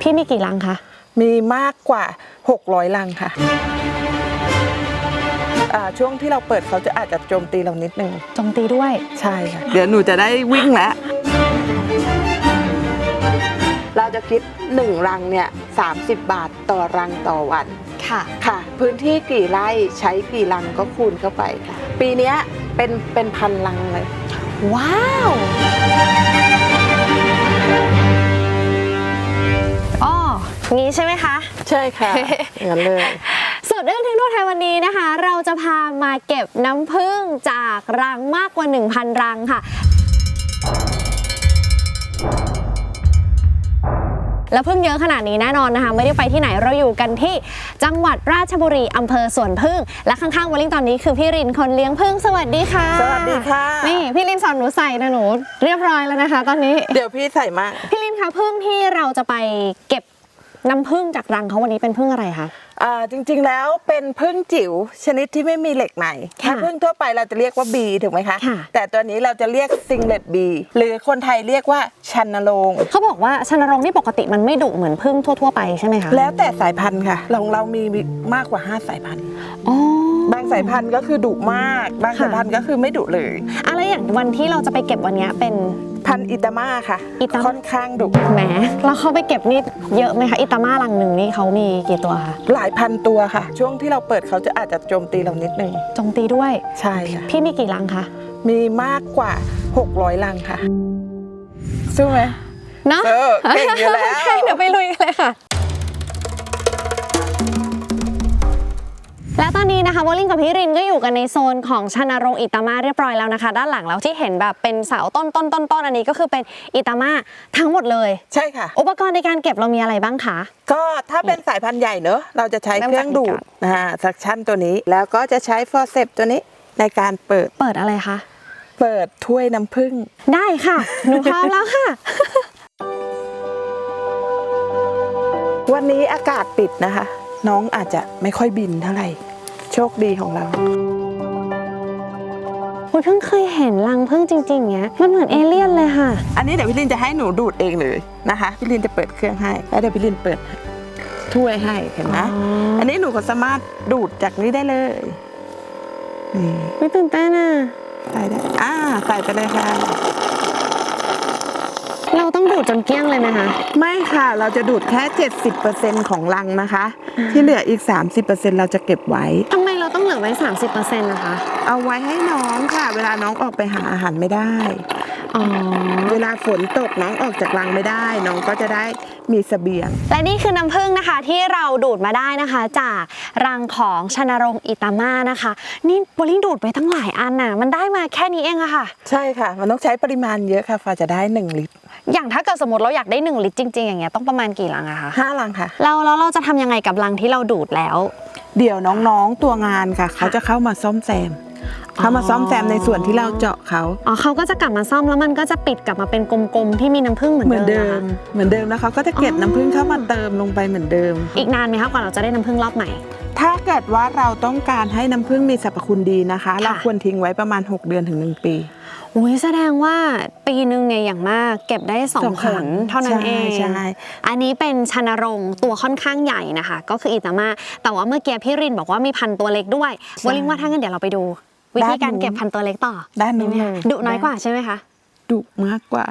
พี่มีกี่รังคะ มีมากกว่า 600 ลังค่ะอ่าช่วงที่เราเปิดเขาจะอาจจะโจมตีเรานิดนึงโจมตีด้วย ใช่ค่ะ เดี๋ยวหนูจะได้วิ่งแล้วเราจะคิด 1 รังเนี่ย30 บาทต่อรังต่อวัน ค่ะ ค่ะ พื้นที่กี่ไร่ใช้กี่รังก็คูณเข้าไปค่ะ ปีเนี้ยเป็นเป็นพันรังเลย ว้าว งี้ใช่ไหมคะ ใช่ค่ะอย่างนั้นเลยสดเรื่องทิ้งทั่วไทยวันนี้นะคะ เราจะพามาเก็บน้ำผึ้งจากรังมากกว่า 1,000 รังค่ะ แล้วพึ่งเยอะขนาดนี้แน่นอนนะคะ ไม่ได้ไปที่ไหนเราอยู่กันที่จังหวัดราชบุรีอำเภอสวนพึ่ง และข้างๆวอลลิงตอนนี้คือพี่รินคนเลี้ยงพึ่งสวัสดีค่ะ สวัสดีค่ะ นี่พี่รินสอนหนูใส่นะหนู เรียบร้อยแล้วนะคะ ตอนนี้ เดี๋ยวพี่ใส่มากพี่ลินคะพึ่งที่เราจะไปเก็บ น้ำผึ้งจากรังเขาวันนี้เป็นพึ่งอะไรคะ อ่าจริงๆแล้วเป็นพึ่งจิ๋วชนิดที่ไม่มีเหล็กในค่ะถ้าพึ่งทั่วไปเราจะเรียกว่าบีถูกไหมคะ ค่ะ แต่ตัวนี้เราจะเรียกซิงเลตบีหรือคนไทยเรียกว่าชันนโรงเขาบอกว่าชนรงค์นี่ปกติมันไม่ดุเหมือนพึ่งทั่ว ๆ ไปใช่ไหมคะแล้วแต่สายพันธุ์ค่ะของเรามีมากกว่า 5 สายพันธุ์ อ๋อ บางสายพันธุ์ก็คือดุมาก บางสายพันธุ์ก็คือไม่ดุเลย อะไรอย่างวันที่เราจะไปเก็บวันเนี้ยเป็น พันธุ์อิตามาค่ะ อิตาม่า ค่อนข้างดุแหมแล้วเขาไปเก็บนี่เยอะไหมคะอิตาม่ารังหนึ่งนี่เขามีกี่ตัวคะหลายพันตัวค่ะ ช่วงที่เราเปิดเขาจะอาจจะโจมตีเรานิดนึงโจมตีด้วย ใช่ค่ะ พี่มีกี่รังคะมีมากกว่า 600 ลังค่ะ สู้ไหมเนาะเออเก่งอยู่แล้วโเคเดี๋ยวไปลุยกันเลยค่ะ และตอนนี้นะคะโบลิ่งกับพี่รินก็อยู่กันในโซนของชนรงค์อิตามาเรียบร้อยแล้วนะคะ ด้านหลังเราที่เห็นแบบเป็นเสาต้นต้นต้นต้นอันนี้ก็คือเป็นอิตามาทั้งหมดเลย ใช่ค่ะ อุปกรณ์ในการเก็บเรามีอะไรบ้างคะ ก็ถ้าเป็นสายพันธุ์ใหญ่เนอะเราจะใช้เริ่มเครื่องดูจากดนะฮะสักชั่นตัวนี้ แล้วก็จะใช้ฟอร์เซปตัวนี้ในการเปิดเปิดอะไรคะเปิดถ้วยน้ำผึ้งได้ค่ะหนูพร้อมแล้วค่ะวันนี้อากาศปิดนะคะ น้องอาจจะไม่ค่อยบินเท่าไหร่ โชคดีของเราคุณเพิ่งเคยเห็นรังพึ่งจริงๆเงี้ย มันเหมือนเอเลี่ยนเลยค่ะ อันนี้เดี๋ยวพี่ลินจะให้หนูดูดเองเลยนะคะ พี่ลินจะเปิดเครื่องให้ แล้วเดี๋ยวพี่ลินเปิดถ้วยให้เห็นไหมอ๋ออัอันนี้หนูก็สามารถดูดจากนี้ได้เลยนี่ไม่ตื่นเต้นอะใส่ได้อ่าใส่ไปเลยค่ะ เราต้องดูดจนเกลี้ยงเลยไหมคะ ไม่ค่ะ เราจะดูดแค่ 70%ของรังนะคะ ที่เหลืออีก 30%เราจะเก็บไว้ ทำไมเราต้องเหลือไว้ 30%นะคะ เอาไว้ให้น้องค่ะ เวลาน้องออกไปหาอาหารไม่ได้ อ๋อ เวลาฝนตกน้องออกจากรังไม่ได้ น้องก็จะได้มีเสบียง และนี่คือน้ำผึ้งนะคะที่เราดูดมาได้นะคะ จากรังของชนรงค์อิตามานะคะ นี่โบลิ่งดูดไปตั้งหลายอันน่ะ มันได้มาแค่นี้เองอะค่ะ ใช่ค่ะ มันต้องใช้ปริมาณเยอะค่ะฟ้าจะได้ 1 ลิตร อย่างถ้าเกิดสมมติเราอยากได้ 1 ลิตรจริง ๆ อย่างเงี้ยต้องประมาณกี่รังอะคะ5ลังค่ะแล้วแล้วเราจะทำยังไงกับรังที่เราดูดแล้ว เดี๋ยวน้องๆตัวงานค่ะ เขาจะเข้ามาซ่อมแซม เขามาซ่อมแซมในส่วนที่เราเจาะเขาอ๋อเขาก็จะกลับมาซ่อมแล้วมันก็จะปิดกลับมาเป็นกลมๆ ที่มีน้ำผึ้งเหมือนเหมือนเดิเดิมมนะคะเหมือนเดิมแล้วเขาก็จะเก็บอ๋อน้ำผึ้งเข้ามาเติมลงไปเหมือนเดิม อีกนานไหมคะกว่าเราจะได้น้ำผึ้งรอบใหม่ ถ้าเกิดว่าเราต้องการให้น้ำผึ้งมีสรรพคุณดีนะคะ เราควรทิ้งไว้ประมาณ 6 เดือนถึง 1 ปี อุ้ยแสดงว่าปีหนึ่งเนี่ยอย่างมากเก็บได้สองสองผครั้ลงเท่านั้นใช่เองใช่ อันนี้เป็นชนรงค์ตัวค่อนข้างใหญ่นะคะ ก็คืออิตามาแต่ว่าเมื่อกี้พี่รินบอกว่ามีพันตัวเล็กด้วยวลิงว่าถ้างั้นเดี๋ยวเราไปดู วิธีการเก็บพันตัวเล็กต่อด้านนู้นดีไหมเลคะยดุน้อยกว่าใช่ไหมคะดุมากกว่า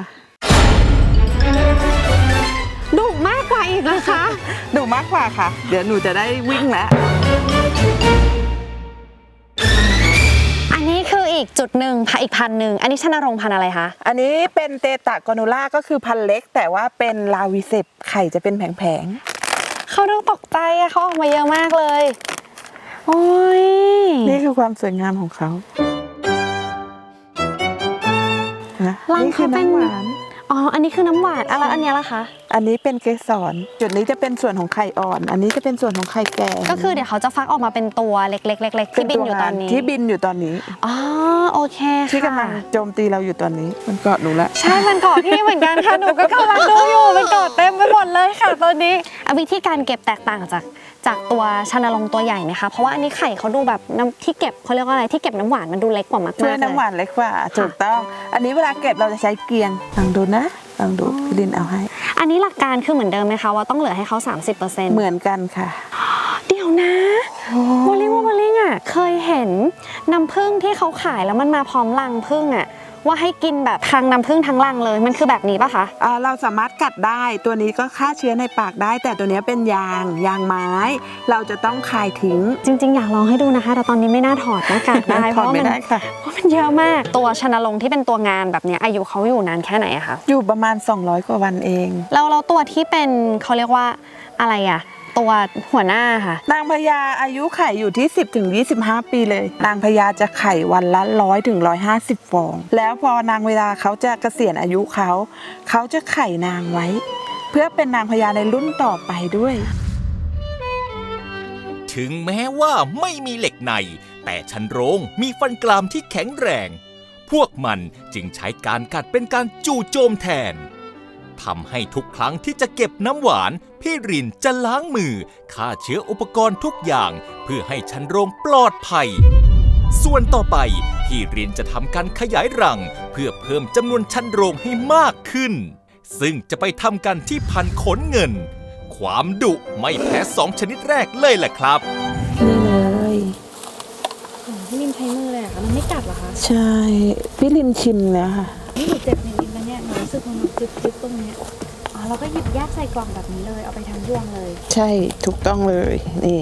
ดุมากกว่าอีกนะคะดุมากกว่าค่ะ เดี๋ยวหนูจะได้วิ่งแล้วอันนี้คืออีกจุดหนึ่งพันอีกพันหนึ่งอันนี้ชนรงค์พันอะไรคะอันนี้เป็นเตตากอนูล่าก็คือพันเล็ก แต่ว่าเป็นลาวิเซปไข่จะเป็นแผงเขาดูตกใจอะเขาออกมาเยอะมากเลย โอ้ยๆนี่คือความสวยงามของเขานะรังนี่คืเขาอเป็น น้ำหวาน อ๋อ อันนี้คือน้ำหวาน อะไรอันเนี้ยล่ะคะ อันนี้เป็นเกสรจุดนี้จะเป็นส่วนของไข่อ่อน อันนี้จะเป็นส่วนของไข่แก่ก็คือเดี๋ยวเขาจะฟักออกมาเป็นตัวเล็กๆเล็กๆที่บินอยู่ตอนนี้ที่บินอยู่ตอนนี้อ๋อโอเคค่ะที่กำลังโจมตีเราอยู่ตอนนี้ มันเกาะหนูละใช่มันเกาะพี่เหมือนกันค่ะหนูก็กำลังดูอยู่มันเกาะเต็มไปหมดเลยค่ะตอนนี้อะวิธีการเก็บแตกต่างจากจากตัวชานลงตัวใหญ่ไหมคะ เพราะว่าอันนี้ไข่เขาดูแบบน้ำที่เก็บเขาเรียกว่าอะไรที่เก็บน้ำหวานมันดูเล็กกว่ามากๆช่วยเลยน้ำหวานเล็กกว่าถูกต้อง อันนี้เวลาเก็บเราจะใช้เกียงลองดูนะ ลองดูพี่ลินเอาให้ อันนี้หลักการคือเหมือนเดิมไหมคะว่าต้องเหลือให้เขา 30%เหมือนกันค่ะ เดี๋ยวนะโมลิงว่าโมลิงอะเคยเห็นน้ำผึ้งที่เขาขายแล้วมันมาพร้อมรังผึ้งอะ ว่าให้กินแบบทางน้ำผึ้งทั้งรังเลย มันคือแบบนี้ปะคะ อ่าเราสามารถกัดได้ตัวนี้ก็ฆ่าเชื้อในปากได้ แต่ตัวเนี้ยเป็นยางยางไม้ เราจะต้องคายทิ้ง จริง ๆ อยากลองให้ดูนะคะ แต่ตอนนี้ไม่น่าถอดหน้ากากได้เพถอดราะว่าไม่มันได้ค่ะ เพราะมันเยอะมาก ตัวชนลงค์ที่เป็นตัวงานแบบเนี้ยอายุเขาอยู่นานแค่ไหนอะคะ อยู่ประมาณ 200 กว่าวันเอง แล้วแล้วตัวที่เป็นเขาเรียกว่าอะไรอะ ตัวหัวหน้าค่ะ นางพญาอายุไข่อยู่ที่ 10ถึง25 ปีเลย นางพญาจะไข่วันละร้อยถึง150 ฟอง แล้วพอนางเวลาเขาจะเกษียณอายุเขา เขาจะไข่นางไว้ เพื่อเป็นนางพญาในรุ่นต่อไปด้วย ถึงแม้ว่าไม่มีเหล็กใน แต่ชันโรงมีฟันกรามที่แข็งแรง พวกมันจึงใช้การกัดเป็นการจู่โจมแทน ทำให้ทุกครั้งที่จะเก็บน้ำหวาน พี่รินจะล้างมือฆ่าเชื้ออุปกรณ์ทุกอย่าง เพื่อให้ชันโรงปลอดภัย ส่วนต่อไป พี่รินจะทำการขยายรัง เพื่อเพิ่มจำนวนชันโรงให้มากขึ้น ซึ่งจะไปทำกันที่พันขนเงิน ความดุไม่แพ้สองชนิดแรกเลยแหละครับนี่เลยพี่ลินใช้มือเลยอะคะมันไม่กัดหรอคะ ใช่พี่ลินชินแล้วค่ะ รู้สึกว่ามันจึ๊บๆตรงเนี้ยอ๋อเราก็หยิบแยกใส่กล่องแบบนี้เลยเอาไปทำยวงเลย ใช่ถูกต้องเลยนี่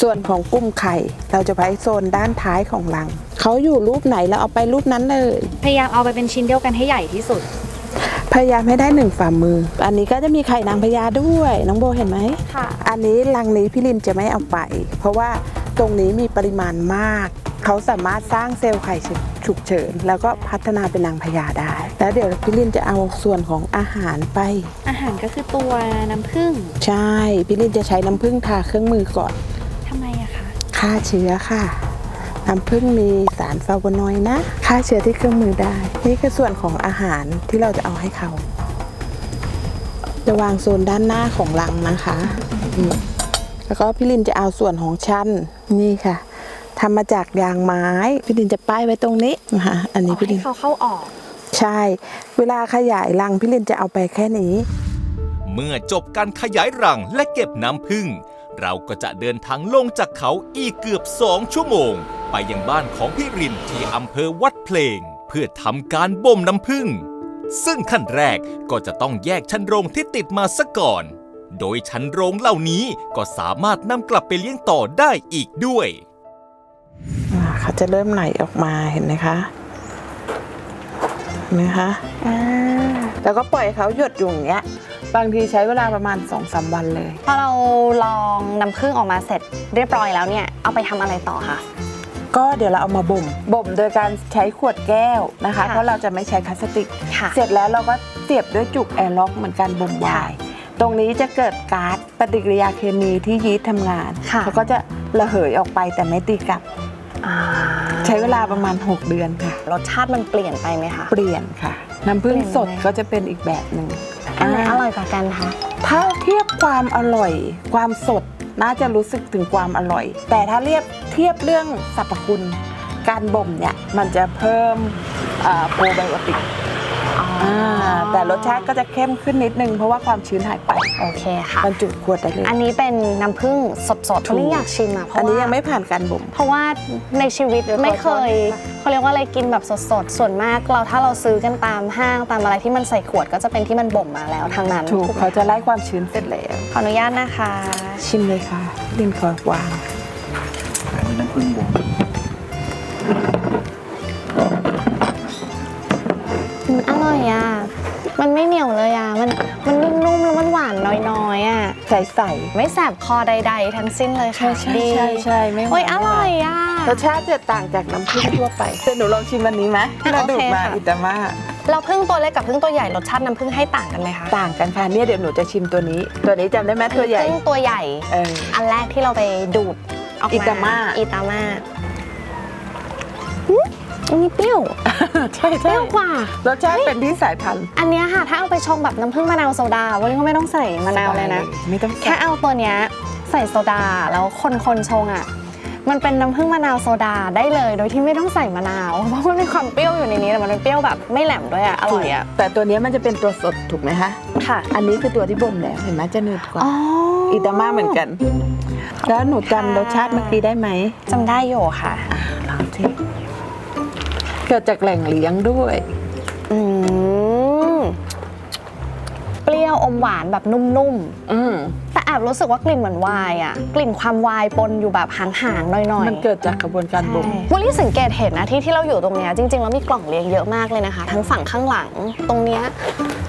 ส่วนของกุ้มไข่ เราจะไปโซนด้านท้ายของรังเขาอยู่รูปไหนเราเอาไปรูปนั้นเลย พยายามเอาไปเป็นชิ้นเดียวกันให้ใหญ่ที่สุด พยายามให้ได้หนึ่งฝ่ามือ อันนี้ก็จะมีไข่นางพญาด้วย น้องโบเห็นไหมค่ะ อันนี้รังนี้พี่ลินจะไม่เอาไป เพราะว่าตรงนี้มีปริมาณมาก เขาสามารถสร้างเซลล์ไข่ฉุกเฉิน แล้วก็พัฒนาเป็นนางพญาได้ แล้วเดี๋ยวพี่ลินจะเอาส่วนของอาหารไป อาหารก็คือตัวน้ำผึ้งใช่พี่ลินจะใช้น้ำผึ้งทาเครื่องมือก่อนทำไมอะคะฆ่าเชื้อค่ะน้ำผึ้งมีสารฟลาโวนอยด์นะฆ่าเชื้อที่เครื่องมือได้ นี่คือส่วนของอาหารที่เราจะเอาให้เขา จะวางโซนด้านหน้าของรังนะคะอืมแล้วก็พี่ลินจะเอาส่วนของชั้นนี่ค่ะ ทำมาจากยางไม้ พี่ลินจะป้ายไว้ตรงนี้นะคะอันนี้พี่ลิให้นเขาเข้าออก ใช่ เวลาขยายรังพี่ลินจะเอาไปแค่นี้ เมื่อจบการขยายรังและเก็บน้ำผึ้งเราก็จะเดินทางลงจากเขาอีกเกือบสองชั่วโมง ไปยังบ้านของพี่รินที่อำเภอวัดเพลง เพื่อทำการบ่มน้ำผึ้งซึ่งขั้นแรกก็จะต้องแยกชั้นโรงที่ติดมาซะก่อนโดยชั้นโรงเหล่านี้ก็สามารถนำกลับไปเลี้ยงต่อได้อีกด้วยอ่า เขาจะเริ่มไหลออกมาเห็นไหมคะเห็นะคะแล้วก็ปล่อยเขาหยดอยู่อย่างเงี้ย บางทีใช้เวลาประมาณ2อสาวันเลย พอเราลองน้ำผึ้งออกมาเสร็จเรียบร้อยแล้วเนี่ย เอาไปทำอะไรต่อคะ ก็เดี๋ยวเราเอามาบ่ม บ่มโดยการใช้ขวดแก้วนะคะ ค่ะเพราะเราจะไม่ใช้พลาสติก ค่ะ เสร็จแล้วเราก็เสียบด้วยจุกแอร์ล็อกเหมือนกันบ่มไวค่ะน์ตรงนี้จะเกิดก๊าซปฏิกิริยาเคมีที่ยีสต์ทำงาน ค่ะ เขาก็จะระเหยออกไปแต่ไม่ตีกลับอ่า ใช้เวลาประมาณ 6 เดือนค่ะ รสชาติมันเปลี่ยนไปไหมคะ เปลี่ยนค่ะ น้ำผึ้งเปลี่ยนสดยังไงก็จะเป็นอีกแบบหนึ่งอันไหนอร่อยกว่ากันคะ ถ้าเทียบความอร่อย ความสดน่าจะรู้สึกถึงความอร่อย แต่ถ้าเรียบเทียบเรื่องสรรพคุณ การบ่มเนี่ยมันจะเพิ่มโปรไบโอติก แต่รสชาติก็จะเข้มขึ้นนิดนึง เพราะว่าความชื้นหายไปโอเคค่ะ บรรจุขวดได้เลย อันนี้เป็นน้ำผึ้งสดๆถูกนี่อยากชิมอะเพอันราะนี้ว่ายังไม่ผ่านการบ่ม เพราะว่าในชีวิตเดี๋ยวขอไม่เคยช้อนเขาเรียกว่าอะไรกินแบบสดๆ ส่วนมากเราถ้าเราซื้อกันตามห้างตามอะไรที่มันใส่ขวดก็จะเป็นที่มันบ่มมาแล้วทางนั้นถูกเขาจะไล่ความชื้นเสร็จแล้ว ขออนุญาตนะคะ ชิมเลยค่ะลินขอวางอันนี้น้ำผึ้งบวง อืมอร่อยอะมันไม่เหนียวเลยอะ มันมันนุ่มๆแล้วมันหวานน้อยๆอะ ใส่ใส่ไม่แสบคอใด ๆ ทั้งสิ้นเลยค่ะใช่ใช่ดีใช่ใช่ไม่หวานโอ้ยอร่อยอะรสชาติจะต่างจากน้ำผึ้งทั่วไปเดี๋ยวหนูลองชิมอันนี้ไหมที่เราโอดูเคดมาค่ะอิตามาเราพึ่งตัวเล็กกับพึ่งตัวใหญ่รสชาติน้ำพึ่งให้ต่างกันไหมคะต่างกันค่ะเนี่ยเดี๋ยวหนูจะชิมตัวนี้ ตัวนี้จำได้ไหมตัวใหญ่พึ่งตัวใหญ่เอออันแรกที่เราไปดูดออกมาอิตาม่าอิตามาอืมอันนี้เปรี้ยว ใช่เปรี้ยวกว่า รสชาติเป็นที่สายพันธุ์อันเนี้ยค่ะ ถ้าเอาไปชงแบบน้ำผึ้งมะนาวโซดาวันนี้ก็ไม่ต้องใส่มะนาวเลยนะ ไม่ต้องแค่เอาตัวเนี้ยใส่โซดาแล้วคนคนๆชงอะ มันเป็นน้ำผึ้งมะนาวโซดาได้เลย โดยที่ไม่ต้องใส่มะนาว เพราะมันมีความเปรี้ยวอยู่ในนี้แต่มันเป็นเปรี้ยวแบบไม่แหลมด้วยอะอร่อยอะแต่ตัวเนี้ยมันจะเป็นตัวสดถูกไหมคะ ค่ะ อันนี้คือตัวที่บ่มแล้วเห็นไหมจะหนืดกว่าอ๋ออิตามาเหมือนกัน แล้วหนูจำรสชาติเมื่อกี้ได้ไหมจำได้อยู่ค่ะ ลองสิเกิดจากแหล่งเลี้ยงด้วย อืมเปรี้ยวอมหวานแบบนุ่มอืมๆ แต่แอบรู้สึกว่ากลิ่นเหมือนไวน์อะกลิ่นความไวน์ปนอยู่แบบห่างๆหน่อยๆ มันเกิดจากกระบวนการบ่มวลี่สังเกตเห็นนะที่ที่เราอยู่ตรงเนี้ยจริงๆแล้วมีกล่องเลี้ยงเยอะมากเลยนะคะ ทั้งฝั่งข้างหลังตรงเนี้ย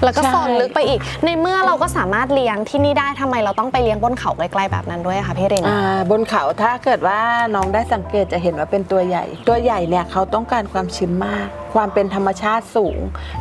แล้วก็ใช่โซนลึกไปอีก ในเมื่อเราก็สามารถเลี้ยงที่นี่ได้ทำไมเราต้องไปเลี้ยงบนเขาไกลๆแบบนั้นด้วยอะคะพี่รินอ่าบนเขาถ้าเกิดว่าน้องได้สังเกตจะเห็นว่าเป็นตัวใหญ่ ตัวใหญ่เนี่ยเขาต้องการความชื้นมาก ความเป็นธรรมชาติสูง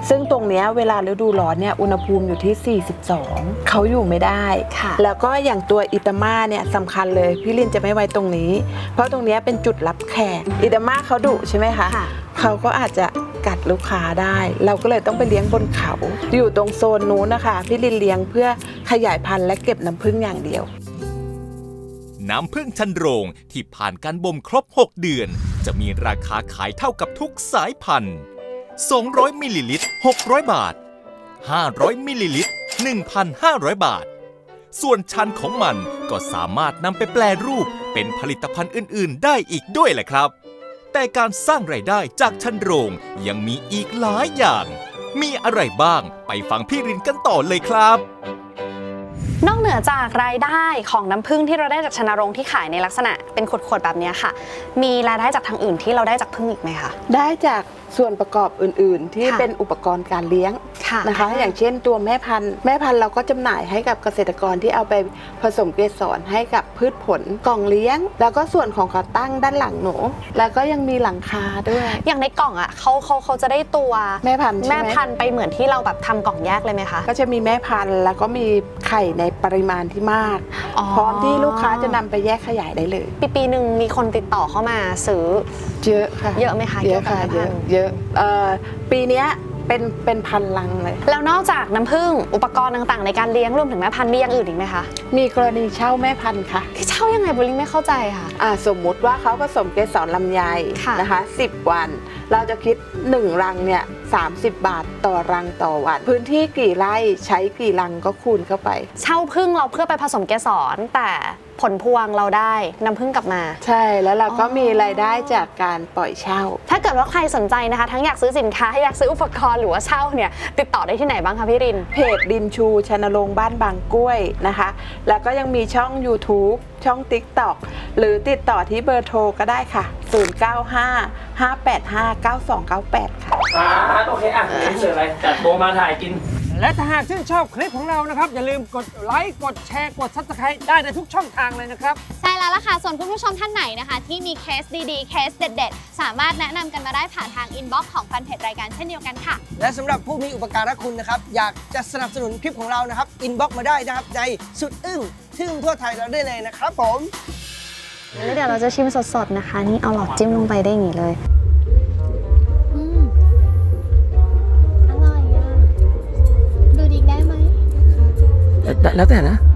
ซึ่งตรงเนี้ยเวลาฤดูร้อนเนี่ยอุณหภูมิอยู่ที่ 42 เขาอยู่ไม่ได้ ค่ะ แล้วก็อย่างตัวอิตาม่าเนี่ยสำคัญเลย พี่ลินจะไม่ไว้ตรงนี้ เพราะตรงเนี้ยเป็นจุดรับแขกอิตาม่าเขาดุใช่ไหมคะค่ะ เขาก็อาจจะกัดลูกค้าได้ เราก็เลยต้องไปเลี้ยงบนเขา อยู่ตรงโซนนู้นนะคะพี่ลินเลี้ยงเพื่อขยายพันธุ์และเก็บน้ำผึ้งอย่างเดียว น้ำผึ้งชันโรง ที่ผ่านการบ่มครบ 6 เดือน จะมีราคาขายเท่ากับทุกสายพันธุ์ 200 มิลลิลิตร 600 บาท 500 มิลลิลิตร 1,500 บาท ส่วนชันของมันก็สามารถนำไปแปลรูปเป็นผลิตภัณฑ์อื่น ๆ ได้อีกด้วยแหละครับ แต่การสร้างไรายได้จากชันโรงยังมีอีกหลายอย่าง มีอะไรบ้างไปฟังพี่รินกันต่อเลยครับนอกเหนือจากรายได้ของน้ำผึ้งที่เราได้จากชนโรงที่ขายในลักษณะเป็นขวดๆแบบเนี้ยค่ะ มีรายได้จากทางอื่นที่เราได้จากผึ้งอีกไหมคะ ได้จากส่วนประกอบอื่นๆ ที่ค่ะเป็นอุปกรณ์การเลี้ยง ค่ะนะคะ อย่างเช่นตัวแม่พันธุ์แม่พันธุ์เราก็จำหน่ายให้กับเกษตรกรที่เอาไปผสมเกสรให้กับพืชผลกล่องเลี้ยง แล้วก็ส่วนของขาตั้งด้านหลังหนู แล้วก็ยังมีหลังคาด้วย อย่างในกล่องอะเขาเขาเขาจะได้ตัวแม่พันธุ์ใช่แม่ไหมพันธุ์ไปเหมือนที่เราแบบทำกล่องแยกเลยไหมคะ ก็จะมีแม่พันธุ์แล้วก็มีไข่ในปริมาณที่มาก อ๋อ พร้อมที่ลูกค้าจะนำไปแยกขยายได้เลยปีปีหนึ่งมีคนติดต่อเข้ามาซื้อ เยอะค่ะเยอะไหมคะเยอะค่ะเกี่เยยวกับแม่พัอะนธุ์ เยอะเอ่อปีเนี้ย เป็นเป็นพันลังเลย แล้วนอกจากน้ำผึ้งอุปกรณ์ต่างๆ ในการเลี้ยงรวมถึงแม่พันธุ์มีอย่างอื่นอีกไหมคะมีกรณีเช่าแม่พันธุ์ค่ะ ที่เช่ายังไงโบลิ่งไม่เข้าใจค่ะ อ่าสมมุติว่าเขาผสมเกสรลำไยค่ะ นะคะ 10 วัน เราจะคิด 1 รังเนี่ย30 บาทต่อรังต่อวัน พื้นที่กี่ไร่ใช้กี่รังก็คูณเข้าไป เช่าผึ้งเราเพื่อไปผสมเกสรแต่ผลพวงเราได้น้ำผึ้งกลับมา ใช่แล้วเราก็อ๋อมีรายได้จากการปล่อยเช่า ถ้าเกิดว่าใครสนใจนะคะ ทั้งอยากซื้อสินค้า อยากซื้ออุปกรณ์หรือว่าเช่าเนี่ย ติดต่อได้ที่ไหนบ้างคะพี่ริน เพจดินชูชนรงค์บ้านบางกล้วยนะคะ แล้วก็ยังมีช่อง YouTube ช่อง TikTok หรือติดต่อที่เบอร์โทรก็ได้ค่ะ 095 585 9298 ค่ะ อ่าโอเค อะเสิร์ฟอะไรจัดโบมาถ่ายกิน และถ้าหากชื่นชอบคลิปของเรานะครับ อย่าลืมกดไลค์กดแชร์กด Subscribe ได้ในทุกช่องทางเลยนะครับ ใช่แล้วล่ะค่ะ ส่วนคุณผู้ชมท่านไหนนะคะ ที่มีเคสดีๆ เคสเด็ด ๆ สามารถแนะนำกันมาได้ผ่านทางอินบ็อกซ์ของแฟนเพจรายการเช่นเดียวกันค่ะ และสำหรับผู้มีอุปการะคุณนะครับ อยากจะสนับสนุนคลิปของเรานะครับอินบ็อกมาได้นะครับในสุดอึ้งทึ่งทั่วไทยเราได้เลยนะครับผม แล้วเดี๋ยวเราจะชิมสดๆนะคะ นี่เอาหลอดจิ้มลงไปได้อย่างนี้เลย อร่อยอ่